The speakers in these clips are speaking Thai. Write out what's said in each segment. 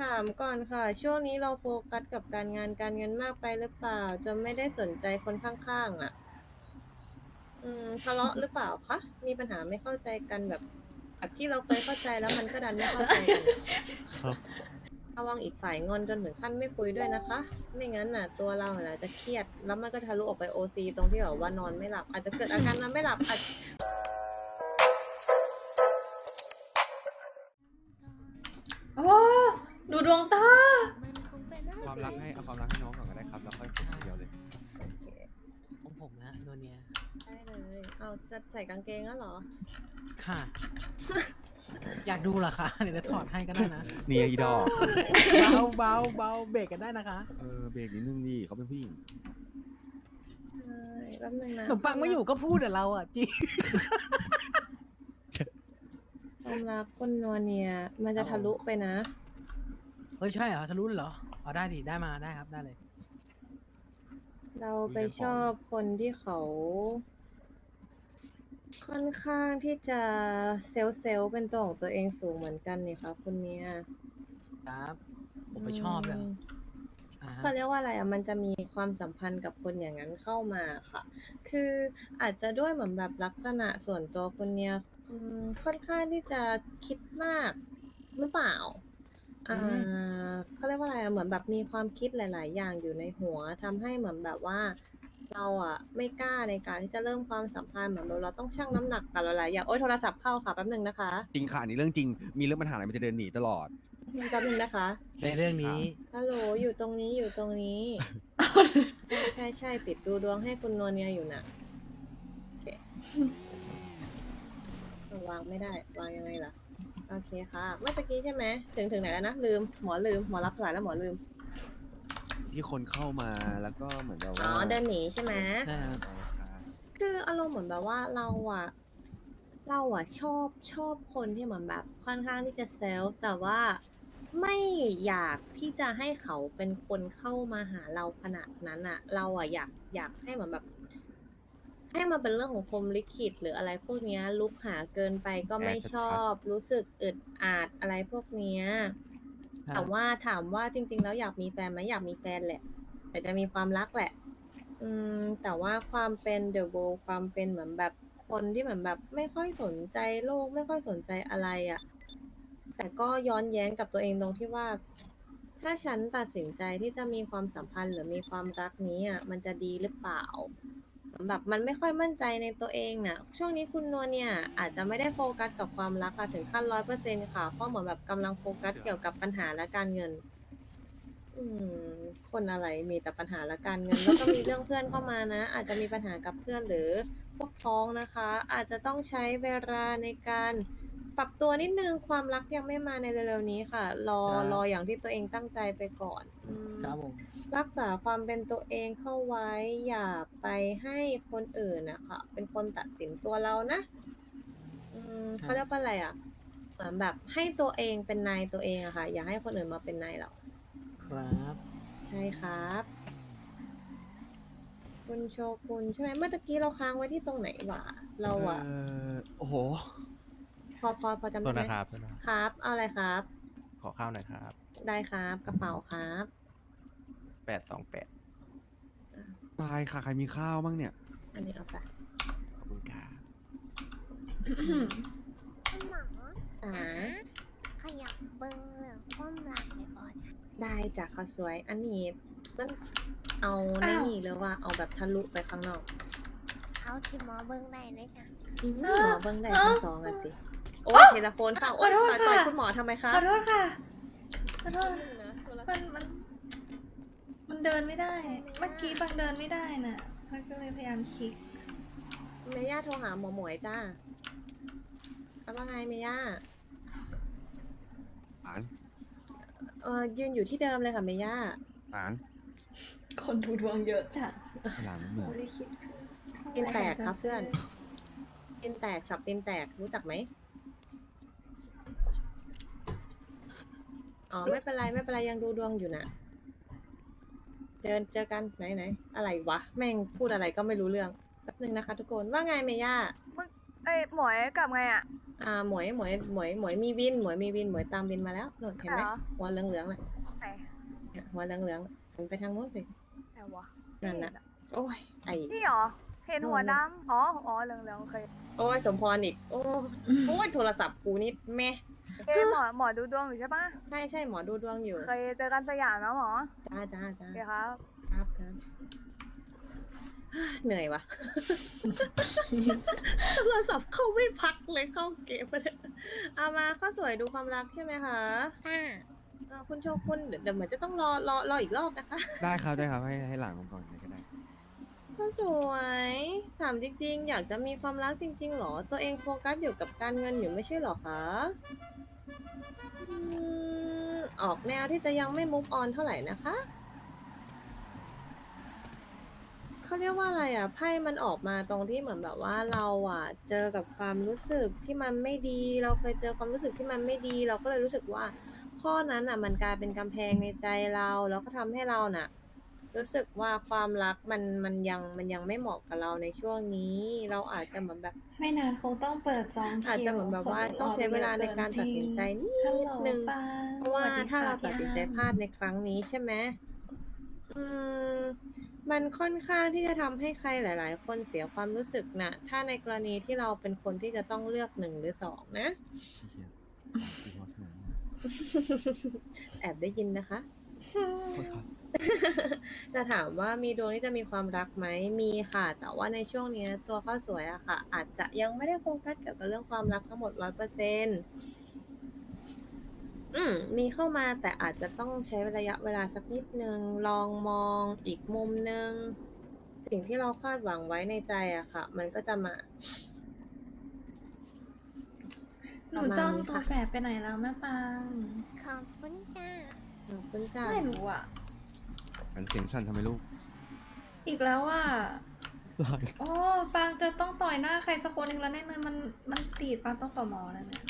ถามก่อนค่ะ ช่วงนี้เราโฟกัสกับการงานการเงินมากไปหรือเปล่า จนไม่ได้สนใจคนข้างๆอะ อืมทะเลาะหรือเปล่าคะ มีปัญหาไม่เข้าใจกันแบบแบบที่เราเคยเข้าใจแล้วมันก็ดันไม่เข้าใจกันอะครับ ระวังอีกฝ่ายงอนจนถึงขั้นไม่คุยด้วยนะคะ ไม่งั้นน่ะ ตัวเราน่ะจะเครียด แล้วมันก็ทะลุออกไปโอซีตรงที่แบบว่านอนไม่หลับ อาจจะเกิดอาการนอนไม่หลับอาจ โอ้ ดูดวงตา ความรักให้เอาความรักให้น้องก่อนก็ได้ครับแล้วค่อยผมคนเดียวเลยของผมนะโนเนียได้เลยเอาจะใส่กางเกงแล้วเหรอ ค่ะ อยากดูเหรอคะเดี๋ยวจะถอดให้ก็ได้นะ เนี่ยอีดอกเบาเบาเบาเบรกกันได้นะคะเออเบรกนิดนึงดิเขาเป็นผู้หญิงใช่แป๊บนึงนะขนมปังไม่อยู่ก็พูดแต่เราอะจริงความรักคนนัวเนียมันจะทะลุไปนะเฮ้ยใช่เหรอทะลุเลยเหรออ๋อได้ดิได้มาได้ครับได้เลย เราไปชอบคนที่เขา ค่อนข้างที่จะเซลล์เซลล์เป็นตัวของตัวเองสูงเหมือนกันนี่ค่ะคุณเนียครับ ผมไปชอบเลยม อ่าฮะ เขาเรียกว่าอะไรอะ มันจะมีความสัมพันธ์กับคนอย่างนั้นเข้ามาค่ะ คืออาจจะด้วยเหมือนแบบลักษณะส่วนตัวคนเนี้ยอืมค่อนข้างที่จะคิดมากหรือเปล่า อ่าเขาเรียกว่าอะไรอะเหมือนแบบมีความคิดหลาย ๆ อย่างอยู่ในหัวทำให้เหมือนแบบว่า เราอะไม่กล้าในการที่จะเริ่มความสัมพันธ์เหมือนแบบเราต้องชั่งน้ำหนักกันหลายๆอย่างโอ๊ยโทรศัพท์เข้าค่ะแป๊บหนึ่งนะคะจริงค่ะอันนี้เรื่องจริง มีเรื่องปัญหาอะไรมันจะเดินหนีตลอด แป๊บหนึ่งนะคะในเรื่องนี้ ฮัลโหลอยู่ตรงนี้อยู่ตรงนี้ใช่ใช่ใช่ติดดูดวงให้คุณนวลเนียอยู่น่ะโอเคเอาวางไม่ได้วางยังไงล่ะ โอเคค่ะ เมื่อตะกี้ใช่ไหม ถึงถึงไหนแล้วนะ ลืม หมอลืม หมอรับสายแล้วหมอลืม ที่คนเข้ามาแล้วก็เหมือนแบบอ๋อว่าเดินหนีใช่ไหม ใช่ครับใช่ค่ะคืออารมณ์เหมือนแบบว่าเราอะเราอะชอบชอบคนที่เหมือนแบบค่อนข้างที่จะเซลฟ์แต่ว่าไม่อยากที่จะให้เขาเป็นคนเข้ามาหาเราขนาดนั้นอะเราอะอยากอยากให้เหมือนแบบ ให้มันเป็นเรื่องของพรหมลิขิตหรืออะไรพวกเนี้ยลุกหาเกินไปก็ไม่ชอบ รู้สึกอึดอัดอะไรพวกเนี้ยแต่ว่าถามว่าจริง ๆ แล้วอยากมีแฟนไหมอยากมีแฟนแหละ แต่จะมีความรักแหละ อืม แต่ว่าความเป็นเดอะโบความเป็นเหมือนแบบคนที่เหมือนแบบ ไม่ค่อยสนใจโลก ไม่ค่อยสนใจอะไรอะ่ะ แต่ก็ย้อนแย้งกับตัวเองตรงที่ว่า ถ้าฉันตัดสินใจที่จะมีความสัมพันธ์หรือมีความรักนี้อะมันจะดีหรือเปล่าเหมือน แบบมันไม่ค่อยมั่นใจในตัวเองน่ะ ช่วงนี้คุณนวลเนี่ยอาจจะไม่ได้โฟกัสกับความรักอะถึงขั้นร้อยเปอร์เซ็นค่ะ เพราะเหมือนแบบกำลังโฟกัสเกี่ยวกับปัญหาและการเงิน อืม คนอะไรมีแต่ปัญหาและการเงิน แล้วก็มีเรื่องเพื่อนเข้ามานะ อาจจะมีปัญหากับเพื่อนหรือพวกพ้องนะคะ อาจจะต้องใช้เวลาในการ ปรับตัวนิดนึงความรักยังไม่มาในเร็วๆนี้ค่ะ รอครับ รออย่างที่ตัวเองตั้งใจไปก่อนอืมครับผม รักษาความเป็นตัวเองเข้าไว้ อย่าไปให้คนอื่นนะคะเป็นคนตัดสินตัวเรานะอืมเขาเรียกว่าอะไรอะเหมือนแบบให้ตัวเองเป็นนายตัวเองอะค่ะ อย่าให้คนอื่นมาเป็นนายเรา ครับ ใช่ครับ คุณโชกุนใช่ไหมเมื่อตะกี้เราค้างไว้ที่ตรงไหนวะเราอะเโอ้โหพ อพอพอจำโทได้ษไหมนะครับโทษนะครับครับ เอาอะไรครับ ขอข้าวหน่อยครับได้ครับกระเป๋าครับ แปดสองแปดตายค่ะ ใครมีข้าวบ้างเนี่ย อันนี้เอาไปขอบคุณครับคุณหมออ่าขยับเบอร์ความรักในบอจ้ะได้จากข้าวสวย อันนี้มันเอาในอ้าว นี่หรือว่าเอาแบบทะลุไปข้างนอกเขาที่หมอเบิ้งได้เลยจ้ะอืมหมอ้าวอเบิ้งได้อ้าวทั้งสองอะสิ โอ้ยเทเลโฟนเข้าโอ้ยขอโทษต่อยต่อยค่ะคุณหมอทำไมคะขอโทษค่ะ ขอโทษนะโทรศัมัพนท์มัน มันเดินไม่ได้ เมื่อกี้บางเดินไม่ได้น่ะมันก็เลยพยายามคลิก เมย่าโทรหาหมอหมวยจ้าเอาว่าไงเมย่าอ่านเออยืนอยู่ที่เดิมเลยค่ะเมย่าอ่านคนดูดวงเยอะจัดขางหลังเหมือนไม่ได้คิด กินแตกครับเพื่อนตีนแตกสับตีนแตกรู้จักไหม อ๋อไม่เป็นไรไม่เป็นไรยังดูดวงอยู่นะเจอเจอกันไหนไหนอะไรวะ แม่งพูดอะไรก็ไม่รู้เรื่องแป๊บนึงนะคะ ทุกคนว่าไงเมย่าเอ้ยหมวยกลับไงอะ อ่าหมวยหมวยหมวยหมวยมีวินหมวยมีวินหมวยตามวินมาแล้วนู่นเห็นไหมเหรอ หัวเหลืองเหลืองๆน่ะไหนเนี่ยหัวเหลืองเหลืองๆมันไปทางโน้นสิ ไหนวะนั่นน่ะ โอ้ยไอ นี่เหรอ เห็นหัวดำอ๋อ อ๋อเหลืองเหลืองๆโอเคโอ้ยสมพรอีก โอ้ยโอ้ยโทรศัพท์กูนี่แม่ เอ้ยหมอหมอดูดวงอยู่ใช่ปะใช่ใช่หมอดูดวงอยู่ เคยเจอกันสยามนะหมอจ้าจ้าจ้าโอเคครับ ครับครับเหนื่อยวะโทรศัพท์เข้าไม่พักเลยเข้าเกมไปเลยเอามาข้าวสวยดูความรักใช่ไหมคะค่ะอ่าคุณโชกุนเดี๋ยวเดี๋ยวเหมือนจะต้องรอรอรออีกรอบนะคะ ได้ครับได้ครับให้ให้หลานผมก่อนเลยก็ได้ข้าวสวยถามจริงๆ อยากจะมีความรักจริงๆหรอ ตัวเองโฟกัสอยู่กับการเงินอยู่ไม่ใช่หรอคะ อืมออกแนวที่จะยังไม่มุกออนเท่าไหร่นะคะ เขาเรียกว่าอะไรอะไพ่มันออกมาตรงที่เหมือนแบบว่าเราอะ เจอกับความรู้สึกที่มันไม่ดี เราเคยเจอความรู้สึกที่มันไม่ดี เราก็เลยรู้สึกว่าข้อนั้นอะ มันกลายเป็นกำแพงในใจเรา แล้วก็ทำให้เราน่ะ รู้สึกว่าความรักมันมันยังมันยังไม่เหมาะกับเราในช่วงนี้ เราอาจจะเหมือนแบบ ไม่นานคงต้องเปิดจองคิวอาจจะเหมือนแบบว่าต้องใช้เวลาในการตัดสินใจนิฮัลดโหลนึงปังเพราะว่าสสดีถ้าเราค่ะตัดสินใจพี่พลาดในครั้งนี้ใช่ไหมอืมมันค่อนข้างที่จะทำให้ใครหลาย ๆ คนเสียความรู้สึกนะถ้าในกรณีที่เราเป็นคนที่จะต้องเลือกหนึ่งหรือสองนะเชี่ยหัวสมองแอบได้ยินนะคะ โทษครับจะถามว่ามีดวงที่จะมีความรักไหมมีค่ะ แต่ว่าในช่วงเนี้ยตัวข้าวสวยอะค่ะ อาจจะยังไม่ได้โฟกัสเกี่ยวกับเรื่องความรักทั้งหมดร้อยเปอร์เซ็นอืมมีเข้ามาแต่อาจจะต้องใช้ระยะเวลาสักนิดนึง ลองมองอีกมุมนึง สิ่งที่เราคาดหวังไว้ในใจอะค่ะ มันก็จะมา หนูจ้องตัวแสบไปไหนแล้วแม่ปัง ขอบคุณจ้า ขอบคุณจ้าไม่รู้อะอันเสียงสั่นทำไมลูกอีกแล้วอะหลานโอ้ปังจะต้องต่อยหน้าใครสักคนหนึ่งแล้วแน่เลยมันมันตีดปังต้องต่อหมอแล้วเนี่ย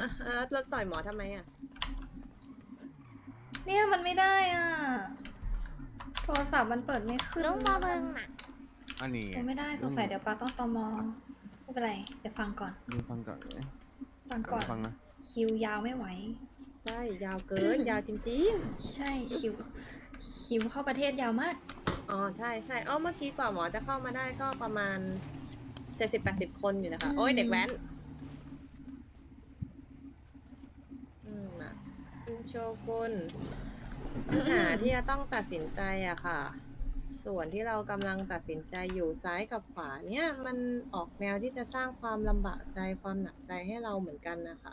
อะแล้วเราต่อยหมอทำไมอะเนี่ยมันไม่ได้อะ โทรศัพท์มันเปิดไม่ขึ้นลุงมาเบิงน่ะอันนี้เปิดไม่ได้สงสัยเดี๋ยวปังต้องต่อหมอไม่เป็นไร เดี๋ยวฟังก่อนดูฟังก่อนเลยฟังก่อน ฟังนะ คิวยาวไม่ไหว ใช่ยาวเกิน ยาวจริงๆใช่คิวคิวเข้าประเทศยาวมากอ๋อใช่ใช่เอ้าเมื่อกี้กว่าหมอจะเข้ามาได้ก็ประมาณเจ็ดสิบแปดสิบคนอยู่นะคะอืมโอ้ยเด็กแว้น อืมน่ะคุณโชกุนปัญหาที่จะต้องตัดสินใจอะค่ะ ส่วนที่เรากำลังตัดสินใจอยู่ซ้ายกับขวาเนี่ย มันออกแนวที่จะสร้างความลำบากใจความหนักใจให้เราเหมือนกันนะคะ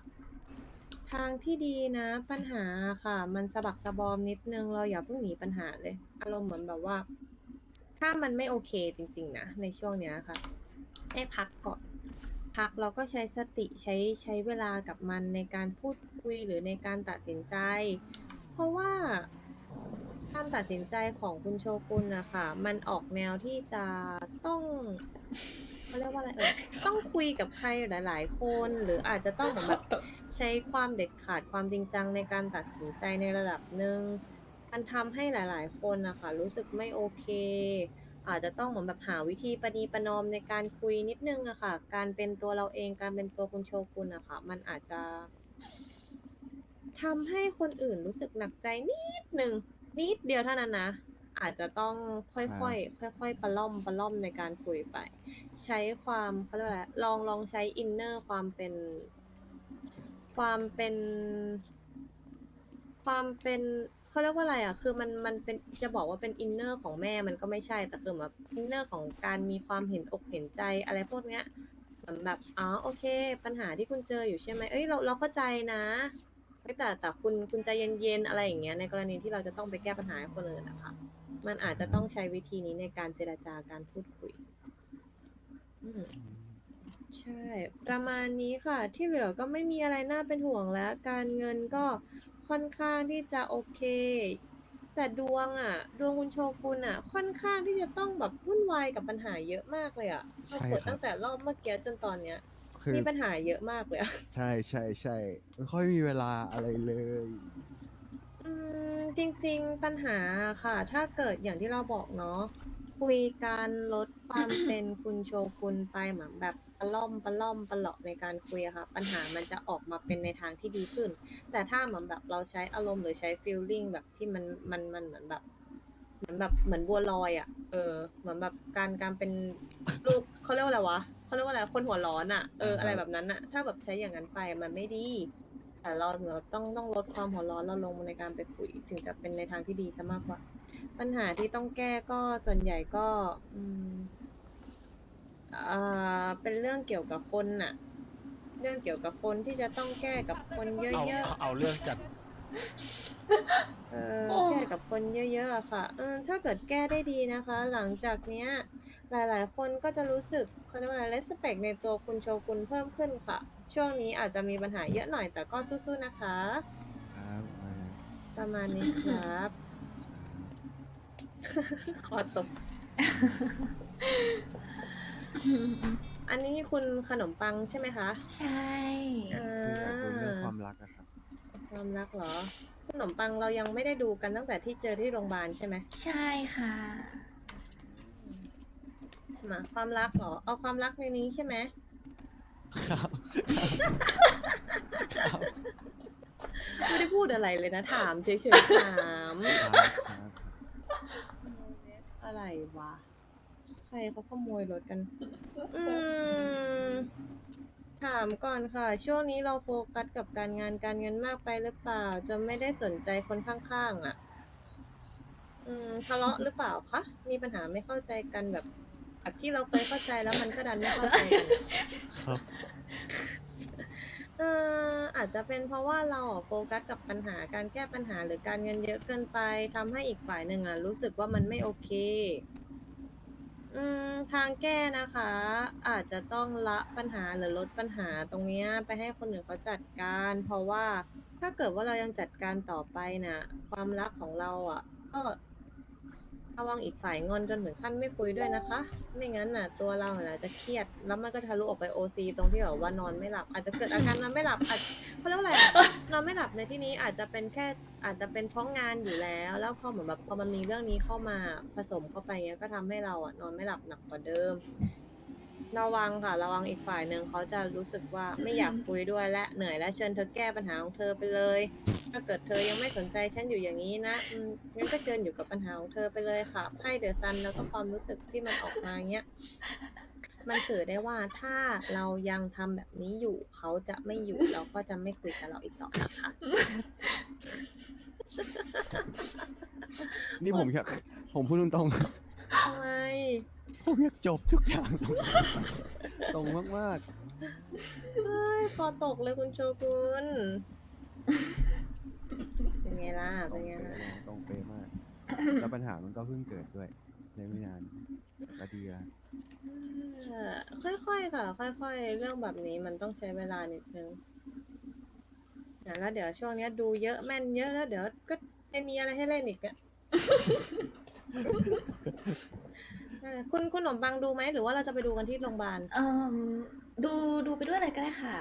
ทางที่ดีนะ ปัญหาค่ะ มันสะบักสะบอมนิดนึง เราอย่าเพิ่งหนีปัญหาเลย อารมณ์เหมือนแบบว่า ถ้ามันไม่โอเคจริง ๆ นะ ในช่วงเนี้ยค่ะ ให้พักก่อน พักเราก็ใช้สติใช้ใช้เวลากับมันในการพูดคุยหรือในการตัดสินใจ เพราะว่า การตัดสินใจของคุณโชกุนนะคะมันออกแนวที่จะต้องเขาเรียกว่าอะไรเออต้องคุยกับใครหลาย ๆ คน หรืออาจจะต้องเหมือนแบบ ใช้ความเด็ดขาดความจริงจังในการตัดสินใจในระดับหนึ่ง มันทำให้หลาย ๆ คนนะคะรู้สึกไม่โอเค อาจจะต้องเหมือนแบบหาวิธีประนีประนอมในการคุยนิดนึงอะค่ะ การเป็นตัวเราเองการเป็นตัวคุณโชกุนอะค่ะ มันอาจจะทำให้คนอื่นรู้สึกหนักใจนิดนึงนิดเดียวเท่านั้นนะอาจจะต้องค่อยๆ ค่อยๆ ประล่อมประล่อมในการคุยไป ใช้ความเขาเรียกว่าอะไรลองลองใช้อินเนอร์ความเป็น ความเป็น ความเป็นเขาเรียกว่าอะไรอะ คือมันมันเป็นจะบอกว่าเป็นอินเนอร์ของแม่มันก็ไม่ใช่ แต่คือแบบอินเนอร์ของการมีความเห็นอกเห็นใจอะไรพวกเนี้ยเหมือนแบบอ๋อโอเค ปัญหาที่คุณเจออยู่ใช่ไหมเอ้ยเราเราเข้าใจนะแต่แต่คุณคุณใจเย็นๆอะไรอย่างเงี้ยในกรณีที่เราจะต้องไปแก้ปัญหาคนอื่นนะคะมันอาจจะต้องใช้วิธีนี้ในการเจรจาการพูดคุย อืม ใช่ ประมาณนี้ค่ะ ที่เหลือก็ไม่มีอะไรน่าเป็นห่วงแล้ว การเงินก็ค่อนข้างที่จะโอเค แต่ดวงอะ ดวงคุณโชกุนอะ ค่อนข้างที่จะต้องแบบวุ่นวายกับปัญหาเยอะมากเลยอะใช่เราเปิดครับตั้งแต่รอบเมื่อกี้จนตอนเนี้ย คือมีปัญหาเยอะมากเลยอะ ใช่ใช่ใช่ไม่ค่อยมีเวลาอะไรเลย อืมจริง ๆ ปัญหาค่ะ ถ้าเกิดอย่างที่เราบอกเนาะ คุยการลดความเป็นคุณโชกุนไปเหมือนแบบปะล่อมปะล่อมปะเหลาะในการคุยอะค่ะ ปัญหามันจะออกมาเป็นในทางที่ดีขึ้น แต่ถ้าเหมือนแบบเราใช้อารมณ์หรือใช้ฟีลลิ่งแบบที่มันมันมันเหมือนแบบเหมือนแบบเหมือนบัวลอยอะเออ เหมือนแบบการการเป็นลูกเขาเรียกว่าอะไรวะเขาเรียกว่าอะไรคนหัวร้อนอะเอออะไรแบบนั้นอะถ้าแบบใช้อย่างนั้นไปมันไม่ดีแต่เราเหมือนต้องต้องลดความหัวร้อนเราลงในการไปคุย ถึงจะเป็นในทางที่ดีซะมากกว่า ปัญหาที่ต้องแก้ก็ส่วนใหญ่ก็อืมเอ่อเป็นเรื่องเกี่ยวกับคนน่ะ เรื่องเกี่ยวกับคนที่จะต้องแก้กับคนเยเอาอะๆ เอาเอาเรื่องจากเออแก้กับคนเยอะๆอะค่ะเออถ้าเกิดแก้ได้ดีนะคะ หลังจากเนี้ย หลายๆ คนก็จะรู้สึกเขาเรียกว่าอะไร respect ในตัวคุณโชกุนเพิ่มขึ้นค่ะ ช่วงนี้อาจจะมีปัญหาเยอะหน่อยแต่ก็สู้ๆนะคะ ครับมาประมาณนี้ครับ ขอตบอันนี้คุณขนมปังใช่ไหมคะ ใช่ อ่คืออยากดูเรื่องาความรักอะครับ ความรักเหรอ ขนมปังเรายังไม่ได้ดูกันตั้งแต่ที่เจอที่โรงพยาบาลใช่ไหมใช่ค่ะ มาความรักเหรอ เอาความรักในนี้ใช่ไหมไม่ได้พูดอะไรเลยนะ ถามเฉยๆถาม อะไรวะ ใครเขาขโมยรถกัน อืม ถามก่อนค่ะ ช่วงนี้เราโฟกัสกับการงานการเงินมากไปหรือเปล่าจนไม่ได้สนใจคนข้างๆอะ อืมทะเลาะหรือเปล่าคะ มีปัญหาไม่เข้าใจกันแบบแบบที่เราเคยเข้าใจแล้วมันก็ดันไม่เข้าใจกัน ครับ เอออาจจะเป็นเพราะว่าเราอะโฟกัสกับปัญหา การแก้ปัญหา หรือการเงินเยอะเกินไป ทำให้อีกฝ่ายหนึ่งอะรู้สึกว่ามันไม่โอเค อืม ทางแก้นะคะ อาจจะต้องละปัญหาหรือลดปัญหาตรงเนี้ยไปให้คนอื่นเขาจัดการ เพราะว่าถ้าเกิดว่าเรายังจัดการต่อไปน่ะ ความรักของเราอะก็ ระวังอีกฝ่ายงอนจนถึงขั้นไม่คุยด้วยนะคะ ไม่งั้นน่ะ ตัวเราน่ะจะเครียด แล้วมันก็ทะลุออกไปโอซีตรงที่แบบว่านอนไม่หลับ อาจจะเกิดอาการนอนไม่หลับอาจเขาเรียกว่าอะไรอะนอนไม่หลับในที่นี้อาจจะเป็นแค่อาจจะเป็นเพราะงานอยู่แล้ว แล้วพอเหมือนแบบพอมันมีเรื่องนี้เข้ามาผสมเข้าไปเนี้ยก็ทำให้เราอะนอนไม่หลับหนักกว่าเดิม ระวังค่ะ ระวังอีกฝ่ายหนึ่งเขาจะรู้สึกว่าไม่อยากคุยด้วยและเหนื่อยและเชิญเธอแก้ปัญหาของเธอไปเลย ถ้าเกิดเธอยังไม่สนใจฉันอยู่อย่างนี้นะอืมงั้นก็เชิญอยู่กับปัญหาของเธอไปเลยค่ะไพ่เดอะซันแล้วก็ความรู้สึกที่มันออกมาเนี้ยมันสื่อได้ว่าถ้าเรายังทำแบบนี้อยู่เขาจะไม่อยู่แล้วก็จะไม่คุยกับเราอีกต่อไปค่ะ นี่ผมอยากผมพูดตรงทำไม ๆผมอยากจบทุกอย่างตรงตรงมากเฮ้ยคอตกเลยคุณโชกุนเป็นไงล่ะตรเป็นงไงเป๊ะล่ะ ตรงเป๊ะมาก แล้วปัญหามันก็เพิ่งเกิดด้วยในไม่นานแต่ก็ดีละเออค่อยๆค่ะ ค่อยๆ เรื่องแบบนี้มันต้องใช้เวลานิดนึงอะแล้วเดี๋ยวช่วงเนี้ยดูเยอะแม่นเยอะแล้วเดี๋ยวก็ไม่มีอะไรให้เล่นอีกอะนั่นแหละ คุณคุณขนมปังดูไหมหรือว่าเราจะไปดูกันที่โรงพยาบาล เอ่มดูดูไปด้วยเลยก็ได้ค่ะ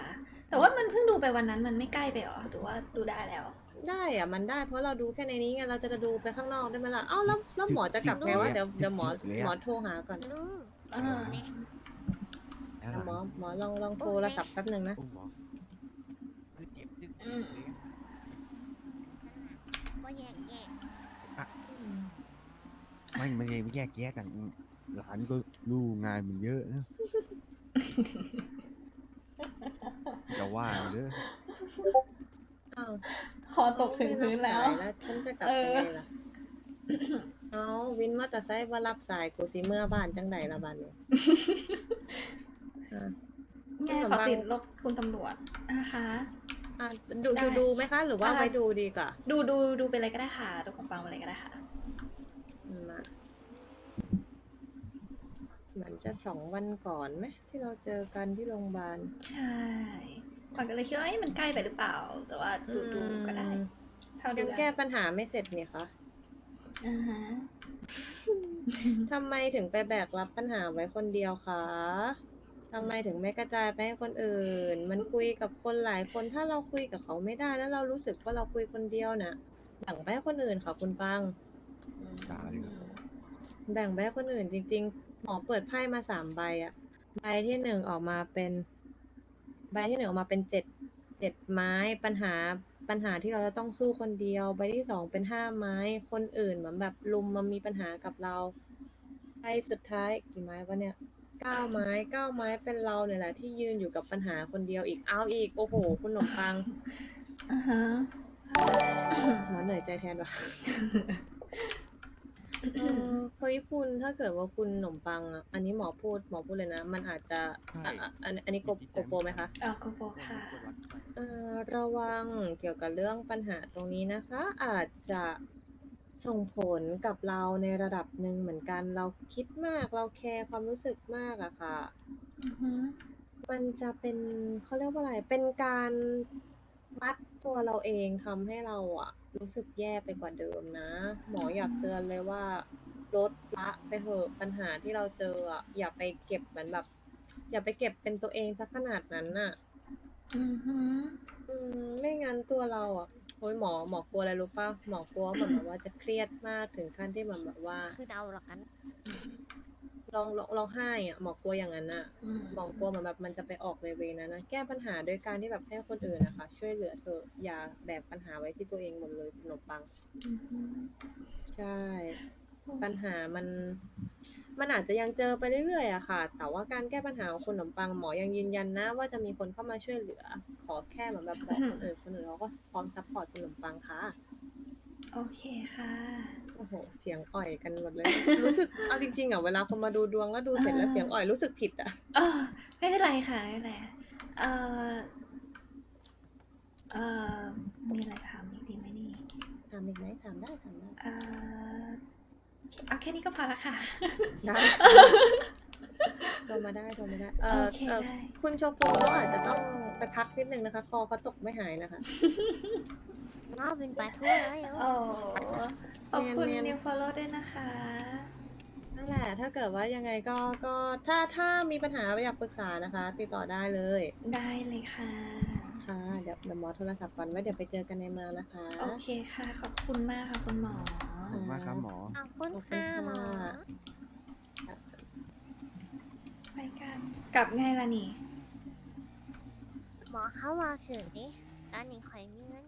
แต่ว่ามันเพิ่งดูไปวันนั้นมันไม่ใกล้ไปหรอหรือว่าดูได้แล้ว ได้อะมันได้เพราะเราดูแค่ในนี้ไงเราจะดูไปข้างนอกได้ไหมล่ะเอ้าแล้วแล้วหมอจะกลับไงวะเดี๋ยวเดี๋ยวหมอหมอโทรหาก่อนลุงเออแล้วเดี๋ยวหมอหลังหมอลองลองโทรศัพท์แป๊บหนึ่งนะอุ้มหมอคือเจ็บจึ๊กอืมก็แยกแยกๆไม่ไม่ไม่แยกแยะกัน หลานก็ลูกงานมันเยอะนะ จะว่าเด้ออ้าวคอตกถึงพื้นแล้ว ไม่รับสายแล้วฉันจะกลับยังไงล่ะเอาวินมอเตอร์ไซค์มารับสายกูสิเมื่อบ้านจังใดละบ้านเนี่ยอะไงขอติดลบคุณตำรวจนะคะ อะดูได้ดูดูไหมคะ หรือว่าอ่าไว้ดูดีกว่าดูดูดูไปเลยก็ได้ค่ะดูของปังไปเลยก็ได้ค่ะอืมมา เหมือนจะสองวันก่อนไหมที่เราเจอกันที่โรงพยาบาล ใช่ปังก็เลยคิดว่าเอ๊ะมันใกล้ไปหรือเปล่า แต่ว่าดูดูก็ได้อืมเท่าดูยังได้แก้ปัญหาไม่เสร็จนี่คะอ่าฮะทำไมถึงไปแบกรับปัญหาไว้คนเดียวคะทำไมถึงไม่กระจายไปให้คนอื่น มันคุยกับคนหลายคนถ้าเราคุยกับเขาไม่ได้แล้วเรารู้สึกว่าเราคุยคนเดียวน่ะแบ่งไปให้คนอื่นค่ะคุณปังด่าเลยครับอแบ่งไปให้คนอื่นจริงๆ หมอเปิดไพ่มาสามใบอะใบที่หนึ่งออกมาเป็น ใบที่หนึ่งออกมาเป็นเจ็ดเจ็ดไม้ปัญหาปัญหาที่เราจะต้องสู้คนเดียว ใบที่สองเป็นห้าไม้ คนอื่นเหมือนแบบลุมมามีปัญหากับเราใบสุดท้ายกี่ไม้วะเนี่ยเก้าไม้เก้าไม้เป็นเราเนี่ยแหละที่ยืนอยู่กับปัญหาคนเดียวอีกเอาอีกโอ้โห คุณหนมปังอ่าฮะหมอเหนื่อยใจแทนว่ะ เออเฮ้ยคุณถ้าเกิดว่าคุณขนมปังอะอันนี้หมอพูดหมอพูดเลยนะ มันอาจจะใช่อะอะอันอันนี้โกโกโปรไหมคะออกก็บอกค่ะ เอ่อระวังเกี่ยวกับเรื่องปัญหาตรงนี้นะคะ อาจจะส่งผลกับเราในระดับหนึ่งเหมือนกัน เราคิดมากเราแคร์ความรู้สึกมากอะค่ะ อือหือมันจะเป็นเขาเรียกว่าอะไร เป็นการมัดตัวเราเองทำให้เราอะ รู้สึกแย่ไปกว่าเดิมนะ หมออยากเตือนเลยว่าลดละไปเถอะปัญหาที่เราเจออะอย่าไปเก็บเหมือนแบบ อย่าไปเก็บเป็นตัวเองสักขนาดนั้นน่ะ อือหือ อืมไม่งั้นตัวเราอะโอ้ยหมอหมอกลัวอะไรรู้ป่ะหมอกลัวเหมือนแบบว่าจะเครียดมากถึงขั้นที่มันแบบว่า คือเดาหรอกกัน ลองลองร้องไห้อะหมอกลัวอย่างนั้นอะอืมหมอกลัวเหมือนแบบมันจะไปออกในเวนั้นนะแก้ปัญหาโดยการที่แบบให้คนอื่นนะคะ ช่วยเหลือเธออย่าแบกปัญหาไว้ที่ตัวเองหมดเลยขนมปังอือหือใช่ ปัญหามัน มันอาจจะยังเจอไปเรื่อยๆอะค่ะ แต่ว่าการแก้ปัญหาของคุณขนมปังหมอยังยืนยันนะ ว่าจะมีคนเข้ามาช่วยเหลือ ขอแค่เหมือนแบบบอกคนอื่นคนอื่นเขาก็พร้อมซัพพอร์ตคุณขนมปังค่ะ โอเคค่ะ โอ้โห เสียงอ่อยกันหมดเลย รู้สึก เอาจริงๆอะ เวลาคนมาดูดวงแล้วดูเสร็จแล้วอ่าเสียงอ่อยรู้สึกผิดอะเออไม่เป็นไรค่ะ ไม่เป็นไรเอ่อเอ่อมีอะไรถามอีกดีไหมนี่ถามอีกไหมถามได้ถามได้เอ่อเอาแค่นี้ก็พอละค่ะได้โทรมาได้โทรมาได้เออโอเคเออได้คุณโชโปก็อาจจะต้องไปพักนิดนึงนะคะ คอเขาตกไม่หายนะคะ น้าเป็นปลาทั่วแล้วโอ้ขอบคุณเนียนๆนิวฟอลโล่ด้วยนะคะนั่นแหละถ้าเกิดว่ายังไงก็ก็ถ้าถ้ามีปัญหาอยากปรึกษานะคะ ติดต่อได้เลย ได้เลยค่ะค่ะเดี๋ยวเดี๋ยวหมอโทรศัพท์ก่อนไว้เดี๋ยวไปเจอกันในเมืองนะคะ โอเคค่ะ ขอบคุณมากค่ะคุณหมอขอบคุณมากครับหมอขอบคุณขอบคุณค่ะหมอค่ะไปกันกลับไงล่ะนี่ หมอเข้ามาถึงนี่ตอนนี้ข่อยมีเงินอยู่